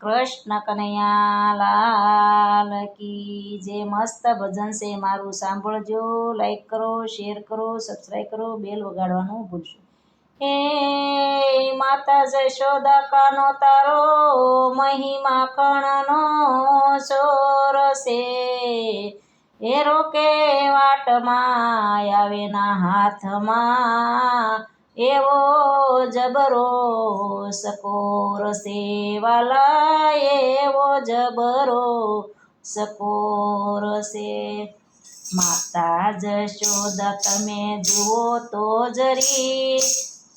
કૃષ્ણ કનૈયા લાલ કી જે મસ્ત ભજન છે મારું. સાંભળજો લાઈક કરો શેર કરો સબસ્ક્રાઈબ કરો બેલ વગાડવાનું ભૂલશો. હે માતા જશોદા કાનો તારો મહિમા કણનો સોર છે. એ રોકે વાટમાં, આવે ના હાથમાં. એવો જબરો સકોર સેવાલા એવો જબરો સકોર સે. માતા જશોદા તમે જુઓ તો જરી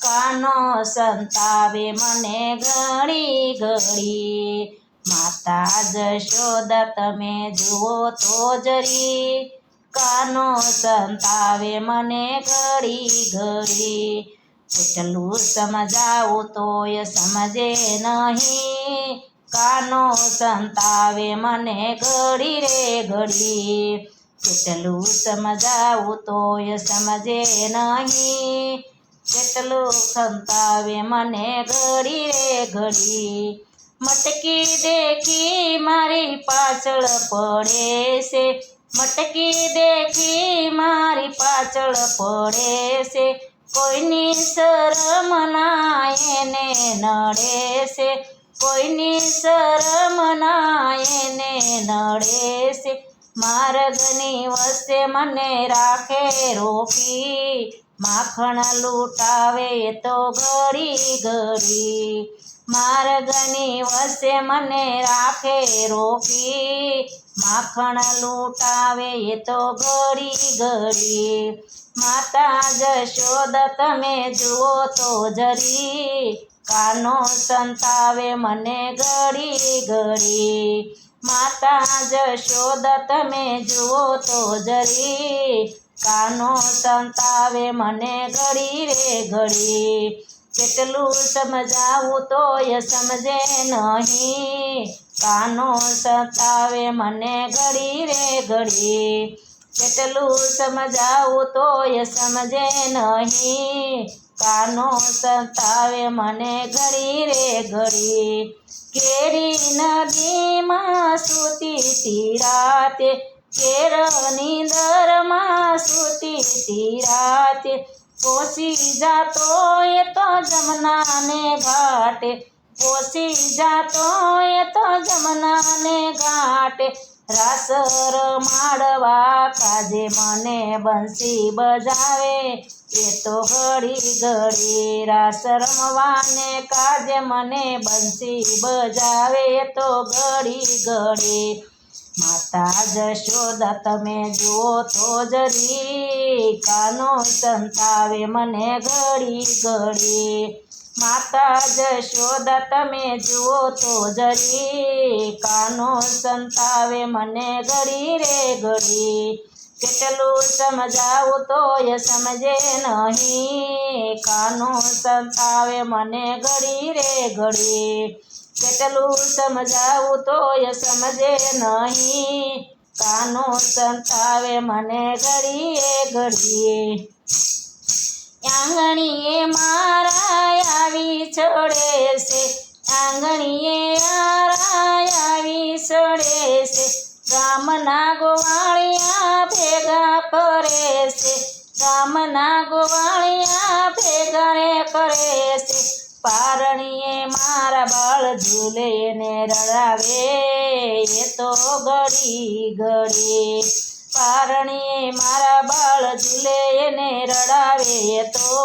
કાનો સંતાવે મને ઘડી ઘડી. માતા જશોદા તમે જુઓ તો જરી કાનો સંતાવે મને ઘડી ઘડી. કેટલું સમજાવું તોય સમજે નહીં. કાનો સંતાવે મને ઘડી રે ઘડી. કેટલું સમજાવું તોય સમજે નહીં. કેટલું સંતાવે મને ઘડી રે ઘડી. મટકી દેખી મારી પાછળ પડે છે. મટકી દેખી મારી પાછળ પડે છે. કોઈની શરમ ના એને નડે છે. કોઈની શરમ ના એને નડે છે. માર્ગની વસ્તે મને રાખે રોકી. માખણ લૂંટાવે તો ઘડી ઘડી માર્ગની વસ્તે મને રાખે રોકી. માખણ લૂંટાવે તો ઘડી ઘડી. માતા જશોદ, તમે જુઓ તો જરી. કાનો સંતાવે મને ઘડી ઘડી. માતા જશોદ, તમે જુઓ તો જરી. કાનો સંતાવે મને ઘડી રે ઘડી. કેટલું સમજાવું તોય સમજે નહીં. કાનો સંતાવે મને ઘડી રે ઘડી. કેટલું સમજાવું તોય સમજે નહીં. કાનો સંતાવે મને ઘડી રે ઘડી. કેરી નદીમાં સૂતી તીરાતે કેરની દરમાં સૂતી તીરાતે પોસી જાતો એ તો જમનાને ઘાટે. પોસી જાતો એ તો જમનાને ઘાટે. રાસર માડવા કાજે મને બંસી બજાવે. એ તો ઘડી ઘડી રાસ રમવાને કાજે મને બંસી બજાવે. તો ઘડી ઘડી માતા જશોદા તમે જુઓ તો જરી કાનો સંતાવે મને ઘડી ઘડી માતા જશોદા તમે જુઓ તો જરી કાનો સંતાવે મને ઘડી રે ઘડી કેટલું સમજાવું તોય સમજે નહીં કાનો સંતાવે મને ઘડી રે ઘડી કેટલું સમજાવું તોય સમજે નહીં. કાનો સંતાવે મને ઘડીએ ઘડીએ. આંગણીએ મારા આવી છોડે છે. આંગણીએ મારા બાળ ઝૂલે ને રડાવે એ તો ઘડી ઘડી પારણીએ મારા બાળ ઝૂલે એને રડાવે એ તો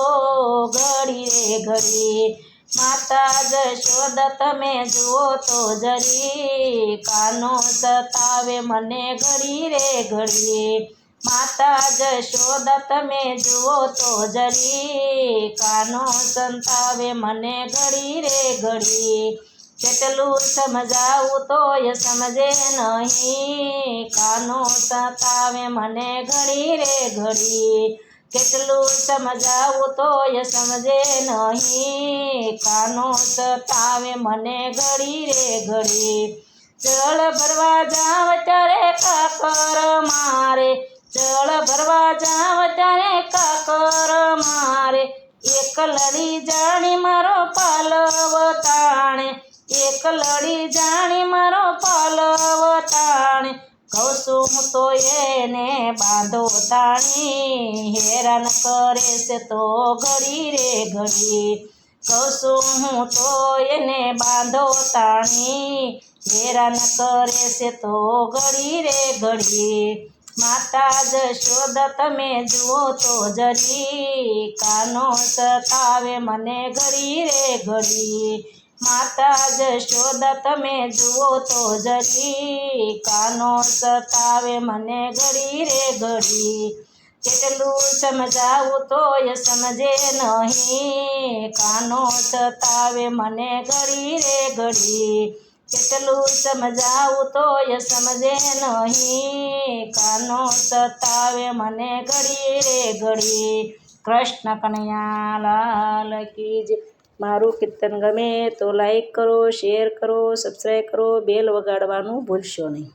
ઘડી રે ઘડી માતા જશોદ તમે જુઓ તો જરી કાનો સતાવે મને ઘડી રે ઘડી માતા જશોદ તમે જુઓ તો જરી. કાનો સંતાવે મને ઘડી રે ઘડી. કેટલું સમજાવું તોય સમજે નહીં. કાનો સતાવે મને ઘડી રે ઘડી. કેટલું સમજાવું તોય સમજે નહીં. કાનો સતાવે મને ઘડી રે ઘડી. જળ ભરવા જાવ ત્યારે કાકર મારે. જળ ભરવા જાવ ત્યારે કાકર મારે. એક લડી જાણી મારો પાલવ તાણે એક લડી જાણી મારો પાલવ તાણે કહું છું હું તો એને બાંધો તાણી. હેરાન કરે છે તો ઘડી રે ઘડી. કહું છું હું તો એને બાંધો તાણી. હેરાન કરે છે તો ઘડી રે ઘડી. માતા જશોદ તમે જુઓ તો જરી કાનો સતાવે, મને ઘડી રે ઘડી. માતા જશોદ તમે જુઓ તો જરી કાનો સતાવે, મને ઘડી રે ઘડી. કેટલું સમજાવું તોય સમજે નહીં. કાનો સતાવે, મને ઘડી રે ઘડી. કેટલું સમજાવું તોય સમજે નહીં. કાનો સતાવે મને ઘડી રે ઘડી કૃષ્ણ કનૈયા લાલ કી મારું કીર્તન ગમે તો લાઈક કરો શેર કરો સબસ્ક્રાઈબ કરો બેલ વગાડવાનું ભૂલશો નહીં.